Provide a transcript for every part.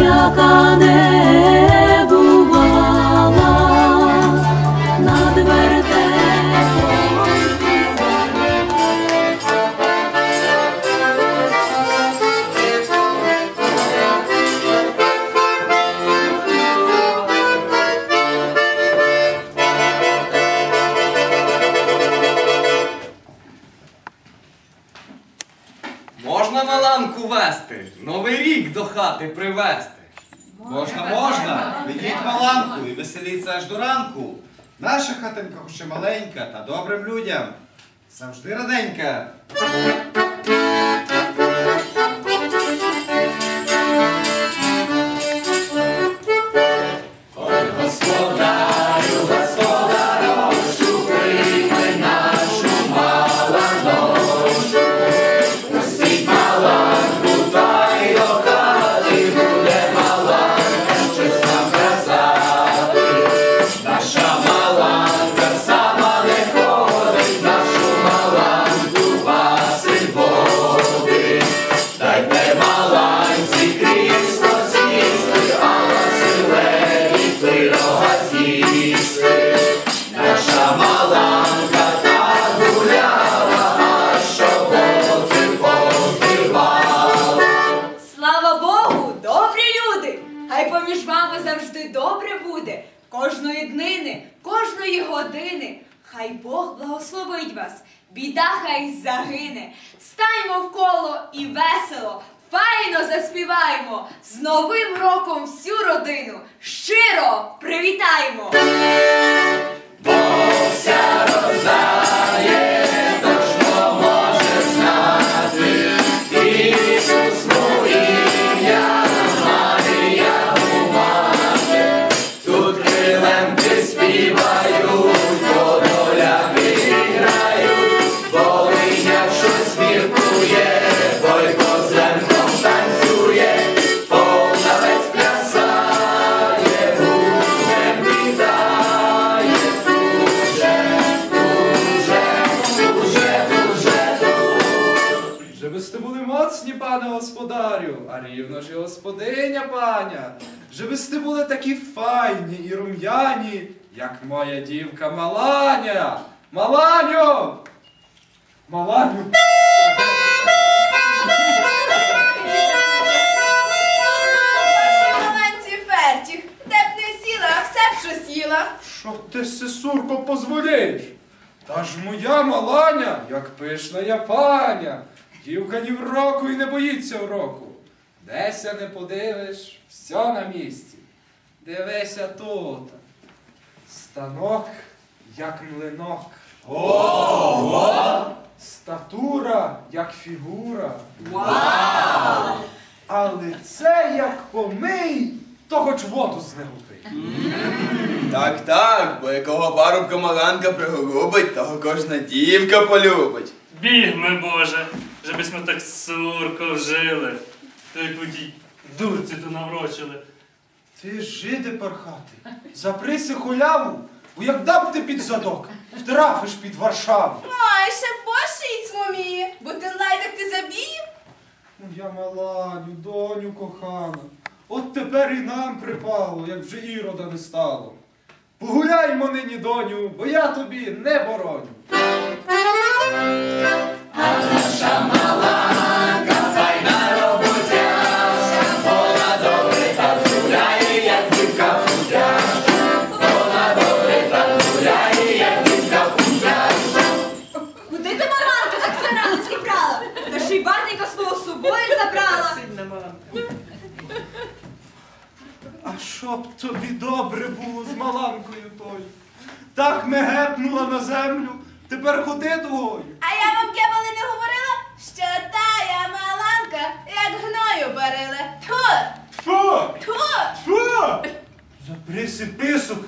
яка не бувала над вертепом Можна маланку вести, новий рік до хати привезти. Можна, можна. Ведіть маланку і веселіться аж до ранку. Наша хатинка хоч і маленька, та добрим людям. Завжди раденька. Добре буде. Кожної днини, кожної години. Хай Бог благословить вас, біда хай загине. Стаймо в коло і весело, файно заспіваємо. З Новим роком всю родину щиро привітаємо! Żeby господарю, а рівно ж і господиня паня. Żeby сте були такі файні і рум'яні, як моя дівка Маланя. Маланю! Маланю! Маленці фертіх, де б не сіла, а все б що сіла. Що ти, сесурко, позволиш? Та ж моя Маланя, як пишна я паня. Дівка ні в року і не боїться уроку. Деся не подивиш, все на місці. Дивися тут. Станок, як млинок. Ого! Статура, як фігура. Вау! А лице, як помий, то хоч воду з. Так, так, бо якого парубка маланка приголубить, того кожна дівка полюбить. Бігме, Боже, щоб ми так сурко жили. Та яку тій дурці ту наврочили. Ти жиде пархати, заприси хуляву, бо як дам ти під задок, втрафиш під Варшаву. Ой, ще бошиць вміє, бо ти лайдак ти забіє. Ну, Я маланю, доню кохана, от тепер і нам припало, як вже ірода не стало. Погуляймо нині, доню, бо я тобі не бороню. Щоб тобі добре було з маланкою тою. Так ми гепнула на землю, тепер ходи двою. А я вам кебали Заприси писок,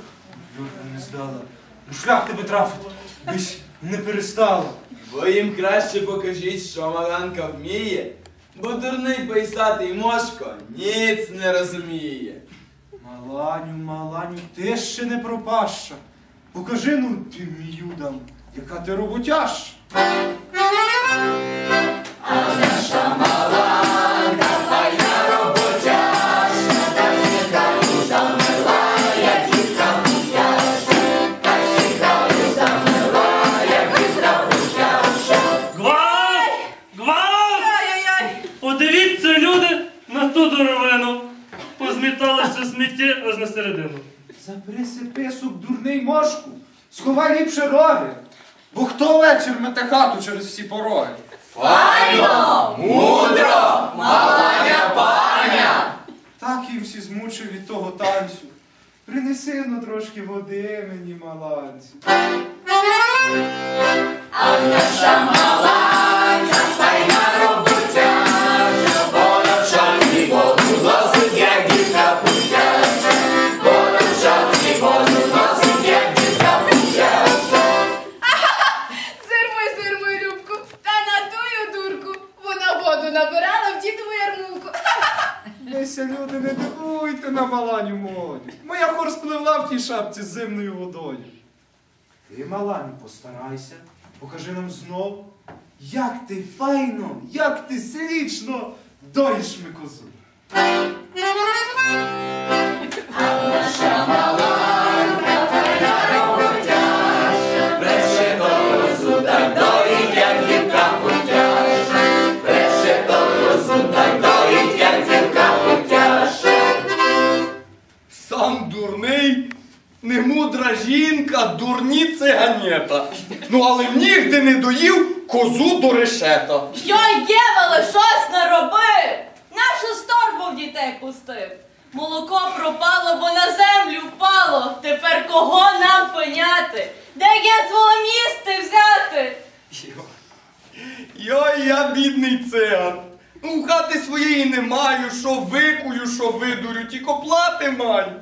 Юрка не здала. У шлях тебе трафить, бись не перестала. Ви їм краще покажіть, що маланка вміє, бо дурний пейсатий мошко ніц не розуміє. Маланю, маланю, ти ще не пропаща. Покажи ну тим юдам, яка ти роботяща, писок, дурний мошку, сховай ліпше роги. Бо хто вечір мете хату через всі пороги? Файно, мудро, малая паня. Так їм всі змучив від того танцю. Принеси ну трошки води мені, маланці. Зирмуй, Леся, люди, не дивуйте на маланю моді. Моя хор спливла в тій шапці з зимною водою. Ти, маланю, постарайся, покажи нам знов, як ти файно, як ти слічно доїш ми козу. Дурний, немудра жінка, дурні циганета. Ну але нігде не доїв козу до решета. Йой, дєвеле, щось наробив! Нашу сторбу в дітей пустив. Молоко пропало, бо на землю впало. Тепер кого нам пеняти? Де є місце взяти? Йой, я бідний циган. Ну, хати своєї не маю, що викую, що видурю, тільки плати маю.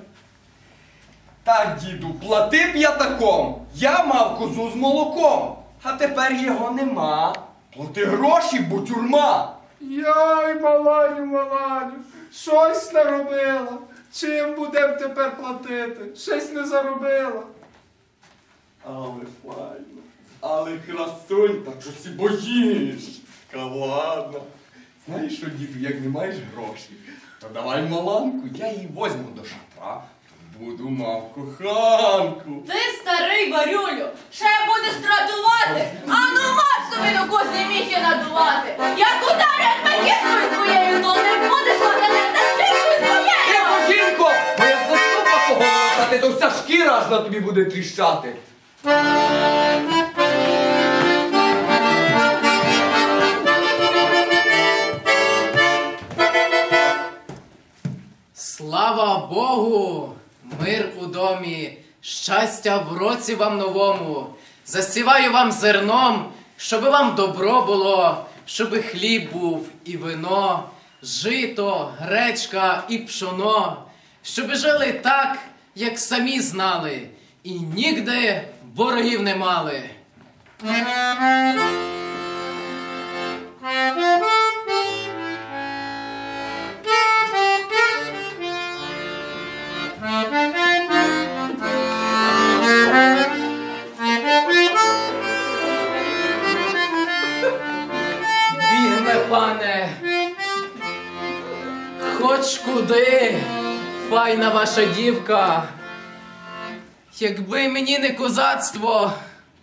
Так, діду, плати п'ятаком. Я мав козу з молоком, а тепер його нема. Плати гроші, бо тюрма. Яй, маланю, маланю, щось наробила. Чим будем тепер платити? Щось не заробила. Але файно, але красунь, так що си боїш. Та ладно. Знаєш що, діду, як не маєш грошей, то давай маланку, я її возьму до шатра, буду мав коханку. Ти старий варюлю, ще будеш стратувати, а ну мав собі до козні міхи надувати. Як ударять макіткою своєю, то не будеш ладити тачкою своєю. Тихо, жінко, бо як заступа поголосати, то вся шкіра аж на тобі буде тріщати. Слава Богу! Мир у домі, щастя в році вам новому. Засіваю вам зерном, щоби вам добро було, щоби хліб був і вино, жито, гречка і пшоно, щоби жили так, як самі знали, і нігде ворогів не мали. Хоч куди, файна ваша дівка. Якби мені не козацтво,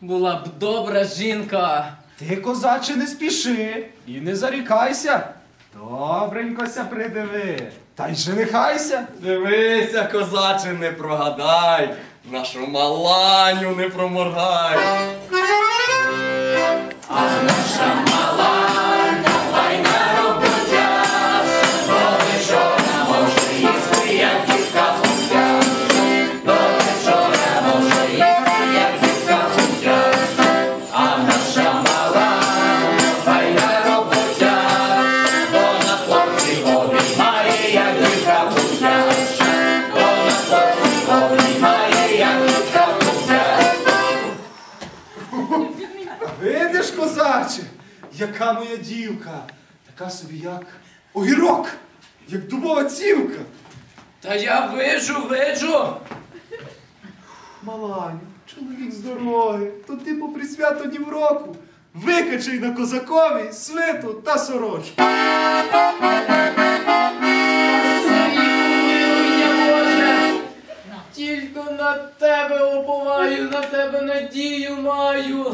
була б добра жінка. Ти, козаче, не спіши і не зарікайся. Добренькося придиви. Та й женихайся. Дивися, козаче, не прогадай, нашу маланю не проморгай. Видиш, козаче, яка моя дівка, така собі як огірок, як дубова цівка. Та я виджу, виджу. Маланю, чоловік з дороги, то ти попри свято ні в року. Викачай на козакові свиту та сорочку. Тільки на тебе уповаю, на тебе надію маю.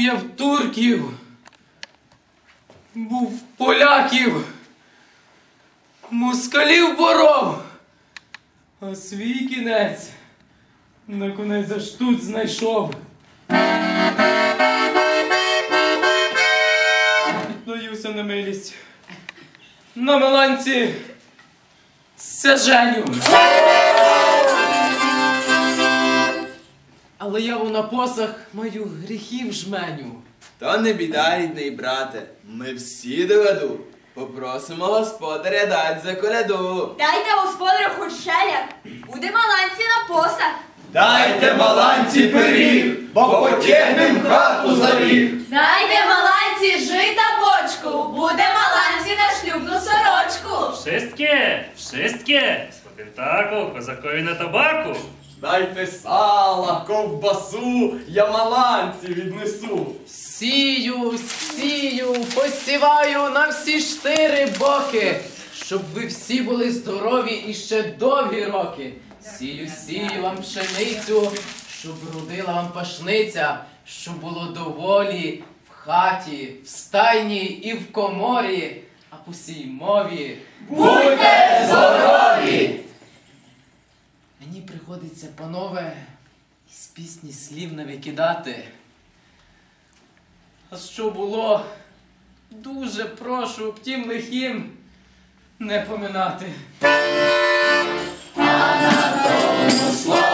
Я в турків, був в поляків, москалів боров, а свій кінець на конець аж тут знайшов. Наївся на милість. На меланці сяженю. Але я у напосах маю гріхів жменю. То не біда, рідний брате, ми всі доведу. Попросимо господаря дать за коляду. Дайте господарю хоч шеляк, буде маланці на посах. Дайте маланці пиріг, бо потягнем хату за ріг. Дайте маланці жита бочку, буде маланці на шлюбну сорочку. Wszystkie, wszystkie! Спокентаку, козакові на табаку. Дайте сала, ковбасу, я маланці віднесу. Сію, сію, посіваю на всі штири боки, щоб ви всі були здорові і ще довгі роки. Сію, сію вам пшеницю, щоб родила вам пашниця, щоб було доволі в хаті, в стайні і в коморі, а по сій мові. Будьте здорові! Мені приходиться, панове, із пісні слів не викидати. А що було, дуже прошу б тім лихим не поминати. Христос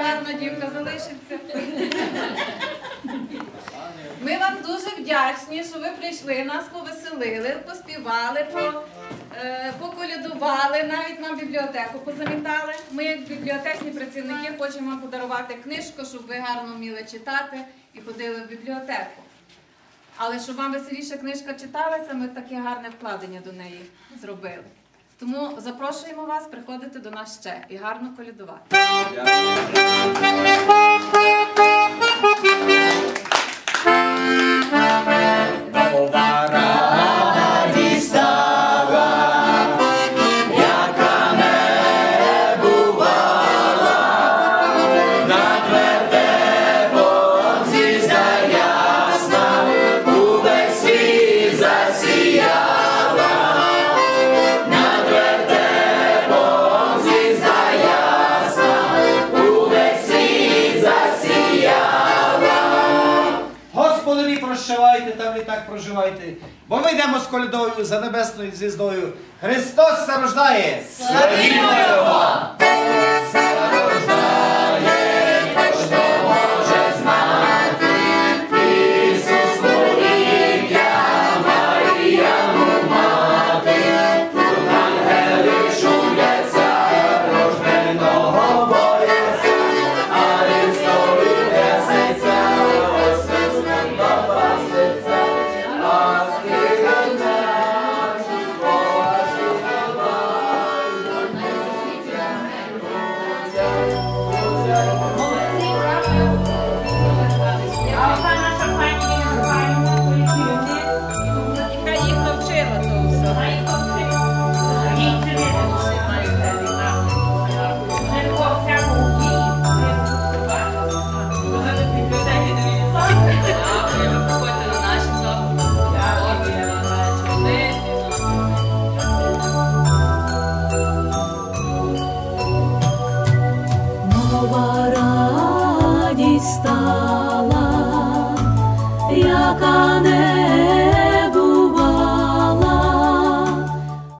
гарна дівка залишиться. Ми вам дуже вдячні, що ви прийшли, нас повеселили, поспівали, по, е, поколядували, навіть нам бібліотеку позамітали. Ми, як бібліотечні працівники, хочемо вам подарувати книжку, щоб ви гарно вміли читати і ходили в бібліотеку. Але щоб вам веселіше книжка читалася, ми таке гарне вкладення до неї зробили. Тому запрошуємо вас приходити до нас ще і гарно колядувати. Проживайте, бо ми йдемо з колядою за небесною звіздою. Христос зарождає! рождає! Славімо Його!